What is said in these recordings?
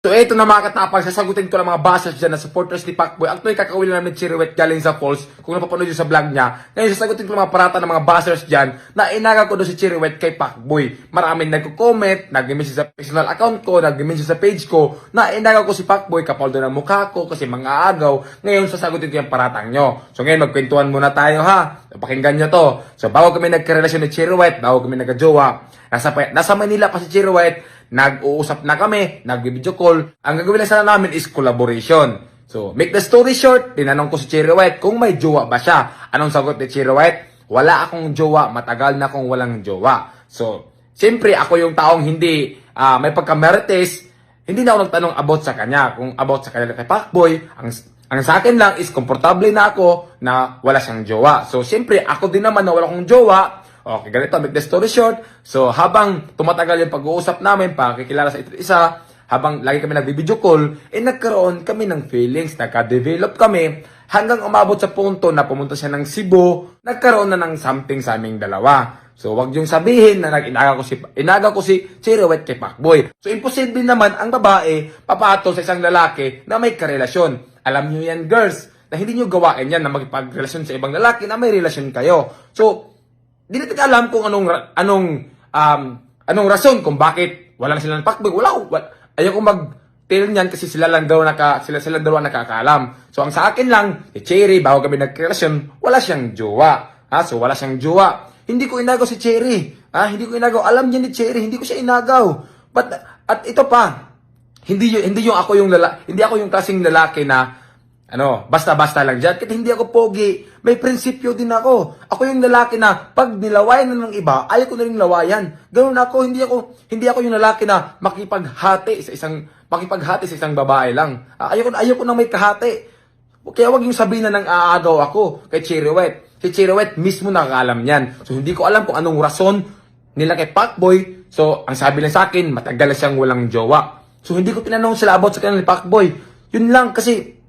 So eto na mga katapang, sasagutin ko lang mga basas dyan na supporters ni Pacboy. Actually, kakawin namin Chiriwet galing sa Falls, kung napapanood yun sa vlog niya. Ngayon, sasagutin ko lang mga parata ng mga basers dyan na inaga ko doon si Chiriwet kay Pacboy. Maraming nagko-comment, nag-message sa personal account ko, nag-message sa page ko, na inaga ko si Pacboy kapaldo ng mukha ko kasi mga agaw. Ngayon, sasagutin ko yung paratang nyo. So ngayon, magkwentuhan muna tayo ha. Pakinggan nyo to. So bago kami nagkarelasyon ni Chiriwet, bago kami nagka-jowa, nasa, nasa Manila pa si Chiriwet, nag-uusap na kami, nag-video call. Ang gagawin lang sana namin is collaboration. So, make the story short, tinanong ko si Cherry White kung may jowa ba siya. Anong sagot ni Cherry White? Wala akong jowa, matagal na akong walang jowa. So, siyempre ako yung taong hindi ah, may pagkamerites, hindi na ako nagtanong about sa kanya. Kung about sa kanya kay Pacboy, ang ang sa akin lang is komportable na ako na wala siyang jowa. So, siyempre, ako din naman na wala akong jowa, Okay, ganito, make the story short. So, habang tumatagal yung pag-uusap namin, pakikilala sa isa't isa, habang lagi kami nag-video call, eh nagkaroon kami ng feelings, nagka-develop kami, hanggang umabot sa punto na pumunta siya ng Cebu, nagkaroon na ng something sa aming dalawa. So, wag yung sabihin na nag-inaga ko si, inaga ko si Chiriwet kay Pacboy. So, imposible naman ang babae papatol sa isang lalaki na may karelasyon. Alam nyo yan, girls, na hindi nyo gawain yan na magpagrelasyon sa ibang lalaki na may relasyon kayo. So, di natin alam kung anong anong um, anong rason kung bakit wala na silang pakbig. Wala. Wala, ayaw ko mag tell niyan kasi sila lang daw naka sila sila daw nakakaalam. So ang sa akin lang, si Cherry bago kami nagrelasyon, wala siyang jowa. Ha? So wala siyang jowa. Hindi ko inagaw si Cherry. Ha? Hindi ko inagaw. Alam niya ni Cherry, hindi ko siya inagaw. But at ito pa, hindi hindi yung ako yung lala, hindi ako yung klaseng lalaki na ano, basta-basta lang dyan. Kahit hindi ako pogi, may prinsipyo din ako. Ako yung lalaki na pag nilawayan na ng iba, ayaw ko na rin lawayan. Ganun ako, hindi ako, hindi ako yung lalaki na makipaghati sa isang, makipaghati sa isang babae lang. Ah, Ayaw ko, ayaw ko na may kahati. Kaya wag yung sabihin na nang aagaw ako kay Chiriwet. Si Chiriwet mismo nakakaalam niyan. So hindi ko alam kung anong rason nila kay Pacboy. So ang sabi lang sa akin, matagal na siyang walang jowa. So hindi ko tinanong sila about sa kanila ni Pacboy. Yun lang kasi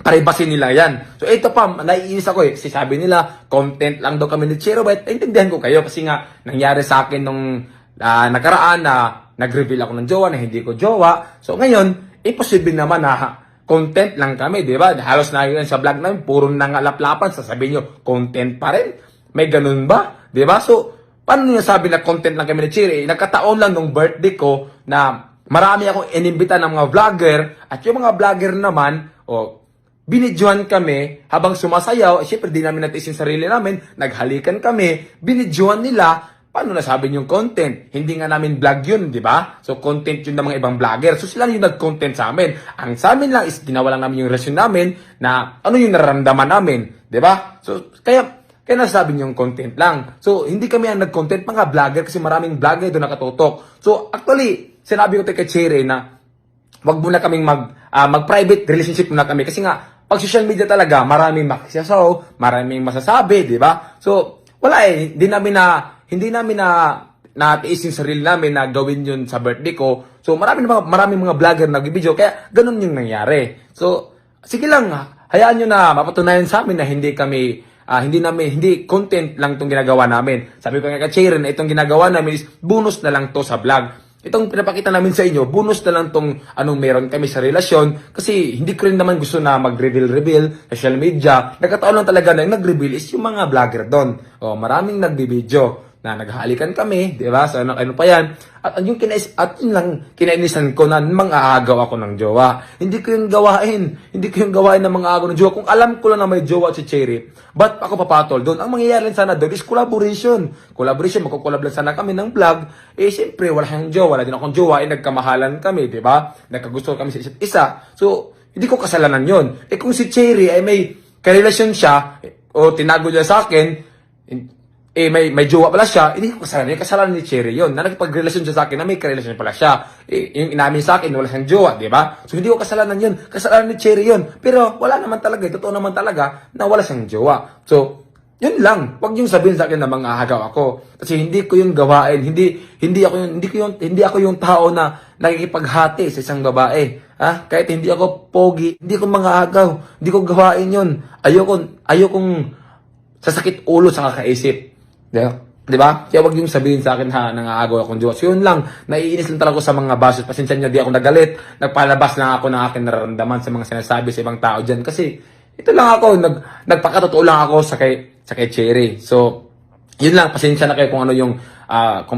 privacy nila yan. So ito pa, naiinis ako eh. Sabi nila, content lang daw kami ni Chirobet. Intindihan ko kayo kasi nga nangyari sa akin nung ah, nakaraan na nag-reveal ako ng jowa na hindi ko jowa. So ngayon, imposible naman na content lang kami, di ba? Halos na yun sa vlog namin, puro nangalaplapan. Sasabihin nyo, content pa rin. May ganun ba? Di ba? So, paano nyo sabi na content lang kami ni Chiri? Nagkataon lang nung birthday ko na marami akong inimbita ng mga vlogger at yung mga vlogger naman, o binidyohan kami habang sumasayaw, eh, syempre di namin natin yung sarili namin, naghalikan kami, binidyohan nila, paano nasabi yung content? Hindi nga namin vlog yun, di ba? So, content yun ng mga ibang vlogger. So, sila yung nag-content sa amin. Ang sa amin lang is ginawa lang namin yung relasyon namin na ano yung nararamdaman namin, di ba? So, kaya, kaya nasabi yung content lang. So, hindi kami ang nag-content, mga vlogger, kasi maraming vlogger doon nakatutok. So, actually, sinabi ko kay Cherry na wag muna kaming mag ah, mag-private relationship muna kami kasi nga pag social media talaga maraming makisasaw, maraming masasabi, di ba? So, wala eh, hindi namin na hindi namin na natiis yung sarili namin na gawin yun sa birthday ko. So, marami mga maraming mga vlogger na video kaya ganun yung nangyari. So, sige lang, hayaan nyo na mapatunayan sa amin na hindi kami ah, hindi namin hindi content lang itong ginagawa namin. Sabi ko nga kay Sharon na itong ginagawa namin is bonus na lang to sa vlog. Itong pinapakita namin sa inyo, bonus na lang tong anong meron kami sa relasyon kasi hindi ko rin naman gusto na mag-reveal-reveal social media. Nagkataon lang talaga na yung nag-reveal is yung mga vlogger doon. O, maraming nagbibideo na naghahalikan kami, di ba? So, ano, ano pa yan? At yung kinais, at yun lang, kinainisan ko na mga aagaw ako ng jowa. Hindi ko yung gawain. Hindi ko yung gawain ng mga aagaw ng jowa. Kung alam ko lang na may jowa si Cherry, ba't ako papatol doon? Ang mangyayari sana doon is collaboration. Collaboration, magkukulab lang sana kami ng vlog. Eh, siyempre, wala siyang jowa. Wala din akong jowa. Eh, nagkamahalan kami, di ba? Nagkagusto kami sa isa't isa. So, hindi ko kasalanan yon. Eh, kung si Cherry ay may karelasyon siya, eh, o tinago niya sa akin, eh may may jowa pala siya, hindi ko kasalanan. Yung kasalanan ni Cherry yun. Na nakipagrelasyon siya sa akin na may karelasyon pala siya. Eh, yung inamin sa akin, wala siyang jowa, di ba? So hindi ko kasalanan yun. Kasalanan ni Cherry yun. Pero wala naman talaga, eh, totoo naman talaga na wala siyang jowa. So, yun lang. Huwag yung sabihin sa akin na mga hagaw ako. Kasi hindi ko yung gawain. Hindi hindi ako yung hindi ko yung hindi ako yung tao na nakikipaghati sa isang babae. Ha? Kahit hindi ako pogi, hindi ko mga hagaw. Hindi ko gawain yun. Ayoko ayokong sasakit ulo sa kakaisip. Di ba? Kaya wag yung sabihin sa akin ha, nangaagaw akong Diyos. Yun lang, naiinis lang talaga sa mga basos. Pasensya niyo, di ako nagalit. Nagpalabas lang ako ng aking nararamdaman sa mga sinasabi sa ibang tao dyan. Kasi, ito lang ako, nag, nagpakatotoo lang ako sa kay, sa kay Cherry. So, yun lang, pasensya na kayo kung ano yung, ah, kung